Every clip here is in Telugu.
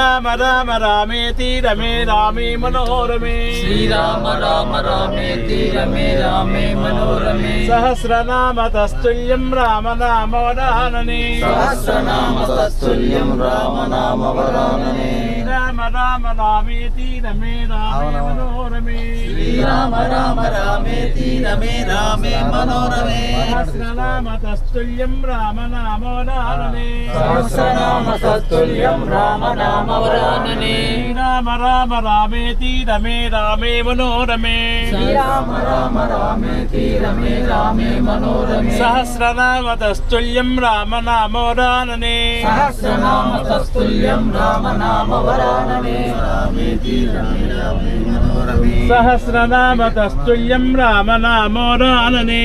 శ్రీరామ రామ రామేతి రమే రామే మనోరమే. శ్రీరామ రామ రామేతి రమే రామే మనోరమే. సహస్రనామ తస్తుల్యం రామ నామ వరాననే. సహస్రనామ తత్తుల్యం రామ నామ వరాననే. శ్రీరామ రామ రామేతి రమే రామే మనోరమే. శ్రీరామ రామ రామేతి రమే రామే మనోరమే. సహస్రనామ తస్తుల్యం రామ నామ వరాననే సహస్రనామ తత్తుల్యం రామ నామ వరాననే శ్రీరామ రామ రామేతి రమే రామే మనోరమే. శ్రీరామ రామ రామేతి రమే రామే మనోరమే. సహస్రనామ తస్తుల్యం రామ నామ వరాననే సహస్రనామ తత్తుల్యం రామ నామ వరాననే రామేతి రమే రామే మనోరమే సహస్రనామ తస్తుల్యం రామ రామ నామ వరాననే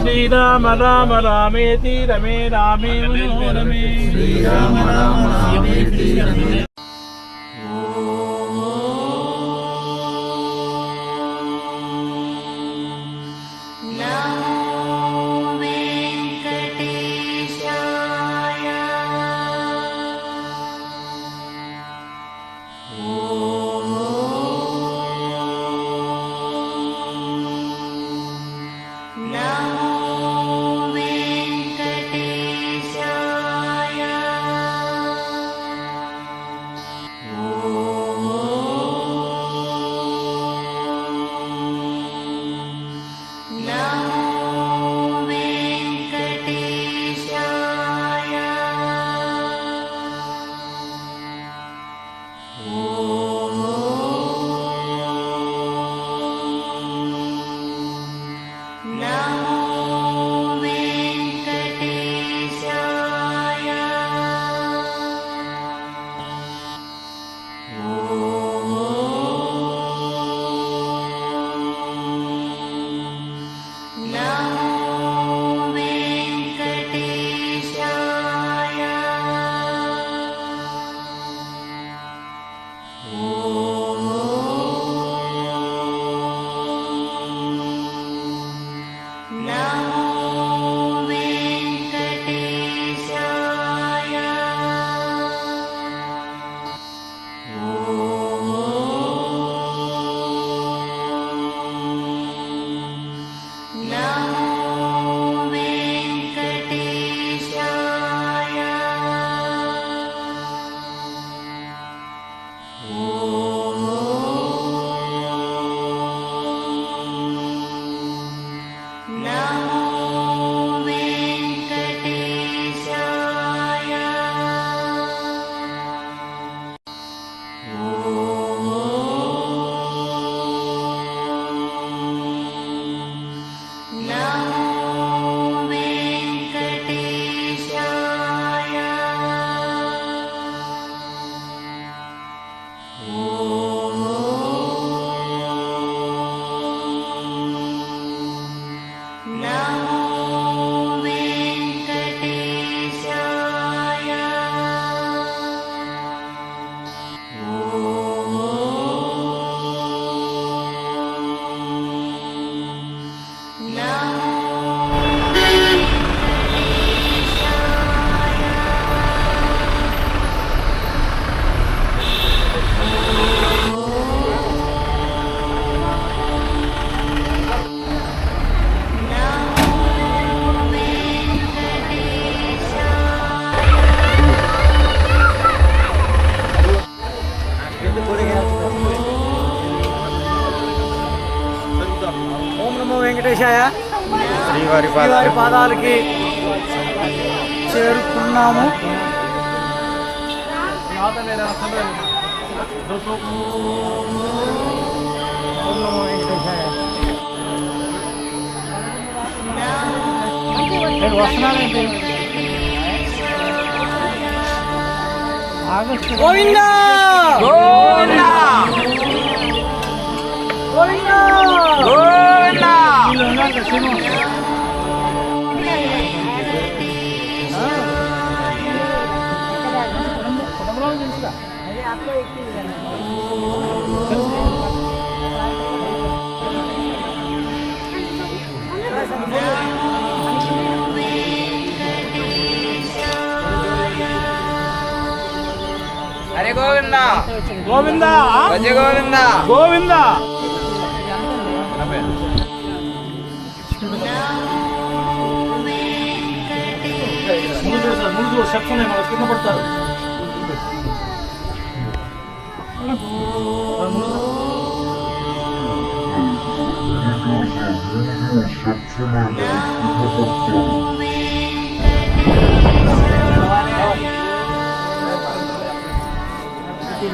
శ్రీరామ రామ రామేతి రమే రామే మనోరమే. శ్రీరామ రామ రామేతి రమే वारी पादाल की गोविंदा గోవింద గోవింద భజ గోవింద గోవింద ముందు చూడు సార్, ముందు చూడు, steps ఉన్నాయి, మన కింద పడతారు. అయిన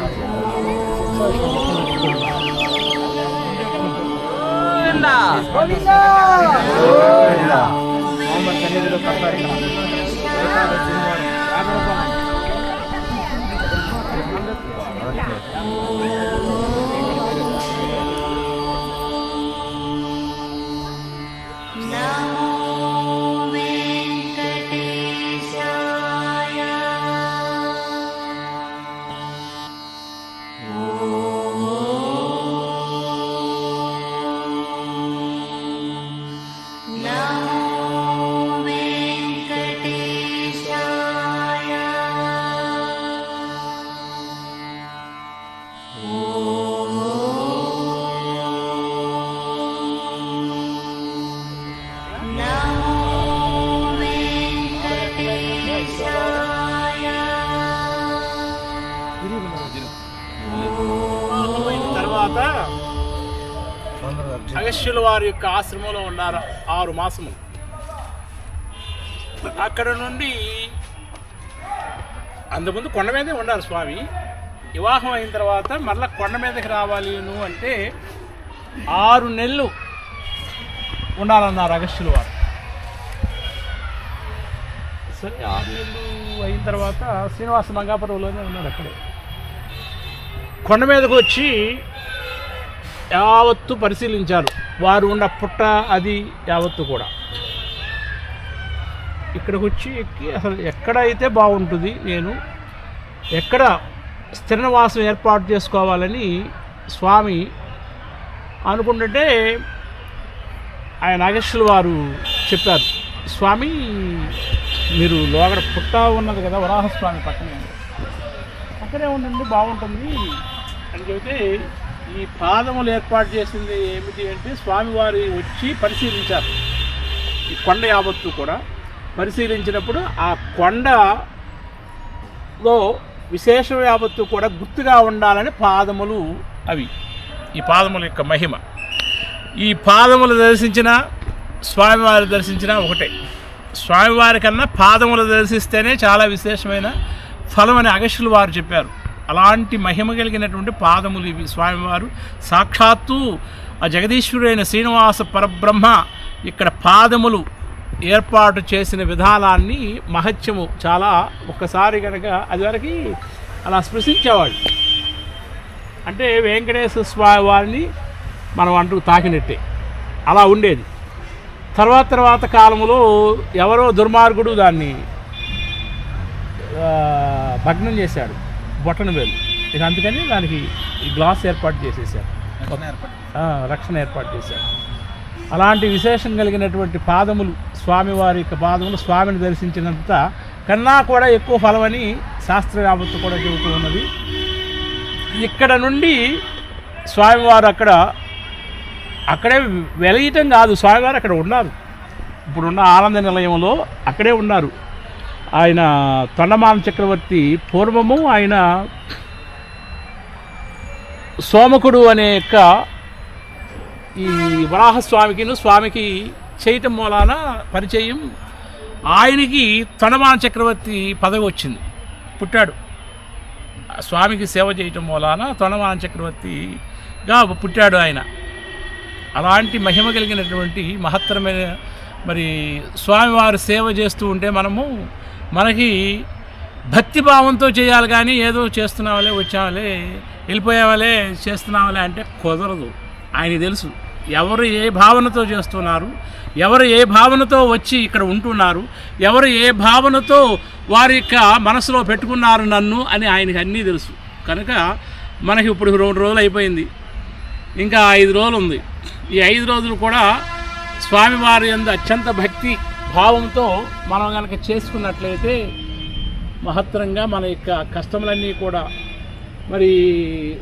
వారి యొక్క ఆశ్రమంలో ఉన్నారు ఆరు మాసము అక్కడ నుండి అంతకుముందు కొండ మీదే ఉన్నారు స్వామి. వివాహం అయిన తర్వాత మళ్ళీ కొండ మీదకి రావాలి నువ్వు అంటే ఆరు నెలలు ఉండాలన్నారు అగస్టులు వారు. సరే ఆరు నెలలు అయిన తర్వాత శ్రీనివాస మంగాపురంలోనే ఉన్నారు అక్కడే. కొండ మీదకు వచ్చి యావత్తు పరిశీలించారు. వారు ఉన్న పుట్ట అది యావత్తు కూడా. ఇక్కడికి వచ్చి ఎక్కి అసలు ఎక్కడైతే బాగుంటుంది నేను ఎక్కడ స్థిరనివాసం ఏర్పాటు చేసుకోవాలని స్వామి అనుకుంటుంటే ఆయన నాగేశ్వర వారు చెప్పారు స్వామి మీరు లోగడ పుట్ట ఉన్నది కదా వరాహస్వామి పక్కనే అక్కడే ఉండండి బాగుంటుంది అని చెబితే ఈ పాదములు ఏర్పాటు చేసింది ఏమిటి అంటే స్వామివారి వచ్చి పరిశీలించారు. ఈ కొండ యావత్తు కూడా పరిశీలించినప్పుడు ఆ కొండలో విశేష యావత్తు కూడా గుర్తుగా ఉండాలని పాదములు అవి. ఈ పాదముల యొక్క మహిమ. ఈ పాదములు దర్శించిన స్వామివారి దర్శించిన ఒకటే. స్వామివారి కన్నా పాదములు దర్శిస్తేనే చాలా విశేషమైన ఫలం అని అగస్టులు వారు చెప్పారు. అలాంటి మహిమ కలిగినటువంటి పాదములు ఇవి. స్వామివారు సాక్షాత్తు ఆ జగదీశ్వరుడైన శ్రీనివాస పరబ్రహ్మ ఇక్కడ పాదములు ఏర్పాటు చేసిన విధానాన్ని మహత్యము చాలా ఒక్కసారి కనుక అది వరకు అలా స్పృశించేవాడు అంటే వెంకటేశ్వర స్వామి వారిని మనం అంటూ తాకినట్టే. అలా ఉండేది. తర్వాత తర్వాత కాలంలో ఎవరో దుర్మార్గుడు దాన్ని భగ్నం చేశాడు. బొట్టన వేలు. ఇక అందుకని దానికి ఈ గ్లాస్ ఏర్పాటు చేసేసారు. రక్షణ ఏర్పాటు. చేశారు. అలాంటి విశేషం కలిగినటువంటి పాదములు స్వామివారి యొక్క పాదములు స్వామిని దర్శించినంత కన్నా కూడా ఎక్కువ ఫలమని శాస్త్ర యావత్తు కూడా చెబుతూ ఉన్నది. ఇక్కడ నుండి స్వామివారు అక్కడ అక్కడే వెలయటం కాదు స్వామివారు అక్కడ ఉన్నారు. ఇప్పుడున్న ఆనంద నిలయంలో అక్కడే ఉన్నారు. ఆయన తొండమాన చక్రవర్తి పూర్వము ఆయన సోమకుడు అనే యొక్క ఈ వరాహస్వామికిను స్వామికి చేయటం మూలాన పరిచయం. ఆయనకి తొండమాన చక్రవర్తి పదవి వచ్చింది. పుట్టాడు. స్వామికి సేవ చేయటం మూలాన తొండమాన చక్రవర్తిగా పుట్టాడు ఆయన. అలాంటి మహిమ కలిగినటువంటి మహత్తరమైన మరి స్వామివారు సేవ చేస్తూ ఉంటే మనము మనకి భక్తి భావంతో చేయాలి కానీ ఏదో చేస్తున్నావాలే వచ్చావాలే వెళ్ళిపోయావాలే చేస్తున్నావాలే అంటే కుదరదు. ఆయన తెలుసు. ఎవరు ఏ భావనతో చేస్తున్నారు ఎవరు ఏ భావనతో వచ్చి ఇక్కడ ఉంటున్నారు ఎవరు ఏ భావనతో వారి యొక్క మనసులో పెట్టుకున్నారు నన్ను అని ఆయనకి అన్నీ తెలుసు. కనుక మనకి ఇప్పుడు రెండు రోజులు అయిపోయింది. ఇంకా ఐదు రోజులు ఉంది. ఈ ఐదు రోజులు కూడా స్వామివారి యందు అత్యంత భక్తి భావంతో మనం కనుక చేసుకున్నట్లయితే మహత్తరంగా మన యొక్క కష్టములన్నీ కూడా మరి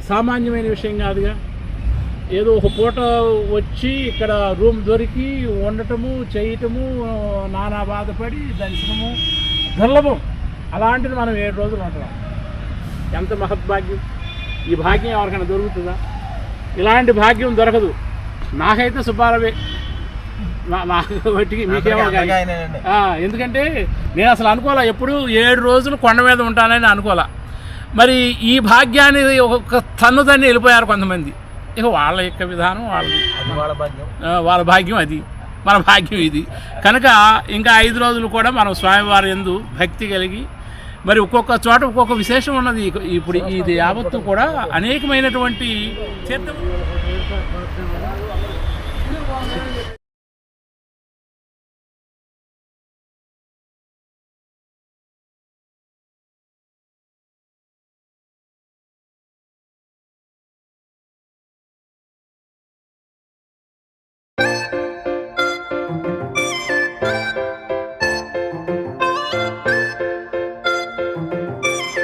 సామాన్యమైన విషయం కాదుగా. ఏదో ఒక పూట వచ్చి ఇక్కడ రూమ్ దొరికి ఉండటము చేయటము నానా బాధపడి దర్శనము దుర్లభం. అలాంటిది మనం ఏడు రోజులు ఉంటున్నాం ఎంత మహద్భాగ్యం. ఈ భాగ్యం ఎవరికైనా దొరుకుతుందా? ఇలాంటి భాగ్యం దొరకదు. నాకైతే సుబ్బారవే మీకేమో ఎందుకంటే నేను అసలు అనుకోలే ఎప్పుడు ఏడు రోజులు కొండ మీద ఉంటానని అనుకోలే. మరి ఈ భాగ్యాన్ని ఒక తన్ను తన్ని వెళ్ళిపోయారు కొంతమంది. ఇక వాళ్ళ యొక్క విధానం వాళ్ళది ఆ, వాళ్ళ భాగ్యం అది. మన భాగ్యం ఇది. కనుక ఇంకా ఐదు రోజులు కూడా మనం స్వామివారి ఎందు భక్తి కలిగి మరి ఒక్కొక్క చోట ఒక్కొక్క విశేషం ఉన్నది. ఇప్పుడు ఇది యావత్తు కూడా అనేకమైనటువంటి తీర్థం.